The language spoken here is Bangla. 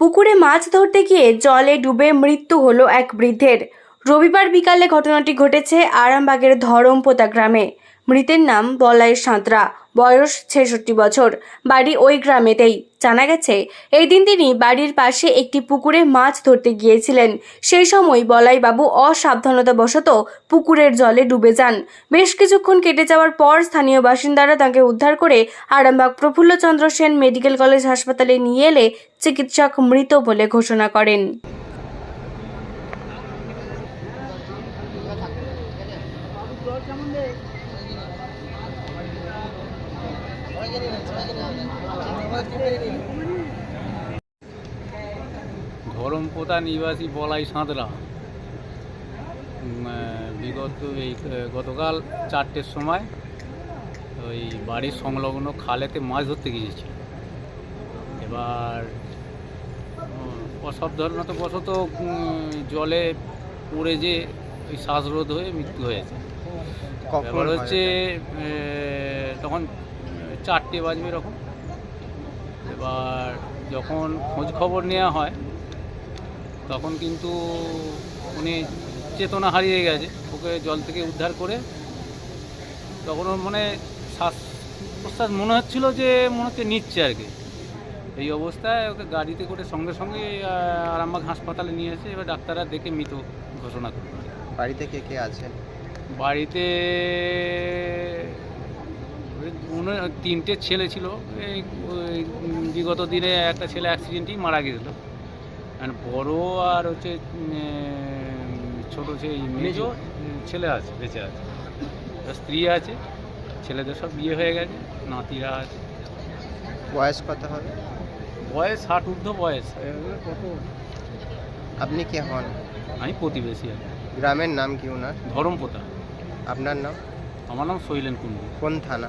পুকুরে মাছ ধরতে গিয়ে জলে ডুবে মৃত্যু হলো এক বৃদ্ধের। রবিবার বিকালে ঘটনাটি ঘটেছে আরামবাগের ধরমপোতা গ্রামে। মৃতের নাম বলাই সাঁতরা। বয়স ছেষট্টি বছর। বাড়ি ওই গ্রামেতেই। জানা গেছে, এই দিন তিনি বাড়ির পাশে একটি পুকুরে মাছ ধরতে গিয়েছিলেন। সেই সময় বলাইবাবু অসাবধানতাবশত পুকুরের জলে ডুবে যান। বেশ কিছুক্ষণ কেটে যাওয়ার পর স্থানীয় বাসিন্দারা তাকে উদ্ধার করে আরামবাগ প্রফুল্লচন্দ্র সেন মেডিকেল কলেজ হাসপাতালে নিয়ে এলে চিকিৎসক মৃত বলে ঘোষণা করেন। ধরমপোতা নিবাসী বলাই সাঁতরা। বিগত এই গতকাল চারটের সময় ওই বাড়ির সংলগ্ন খালেতে মাছ ধরতে গিয়েছিল। এবার উম, অসাবধানতাবশত উম, জলে পড়ে যে ওই শ্বাসরোধ হয়ে মৃত্যু হয়েছে। হয় হচ্ছে তখন চারটে বাজবে এরকম। এবার যখন খোঁজ খবর নেওয়া হয় তখন কিন্তু উনি চেতনা হারিয়ে গেছে। ওকে জল থেকে উদ্ধার করে তখন ওর মানে শ্বাস প্রশ্বাস মনে হচ্ছিল যে মনে হচ্ছে নিচ্ছে আর কি। এই অবস্থায় ওকে গাড়িতে করে সঙ্গে সঙ্গে আরামবাগ হাসপাতালে নিয়ে এসে এবার ডাক্তাররা দেখে মৃত ঘোষণা করল। বাড়িতে কে কে আছেন বাড়িতে তিনটে ছেলে ছিল। এই বিগত দিনে একটা ছেলে অ্যাক্সিডেন্টেই মারা গেছিল। আর বড় আর হচ্ছে ছোটো যে মেজো ছেলে আছে বেঁচে আছে। স্ত্রী আছে ছেলেদের সব বিয়ে হয়ে গেছে নাতিরা আছে। বয়স কত হবে? বয়স ষাট ঊর্ধ্ব বয়স। কত আপনি কে হন? আমি প্রতিবেশী আর কি। গ্রামের নাম কি ওনার ধরমপোতা। আপনার নাম? আমার নাম শৈলেন কুণ্ডু। কোন থানা?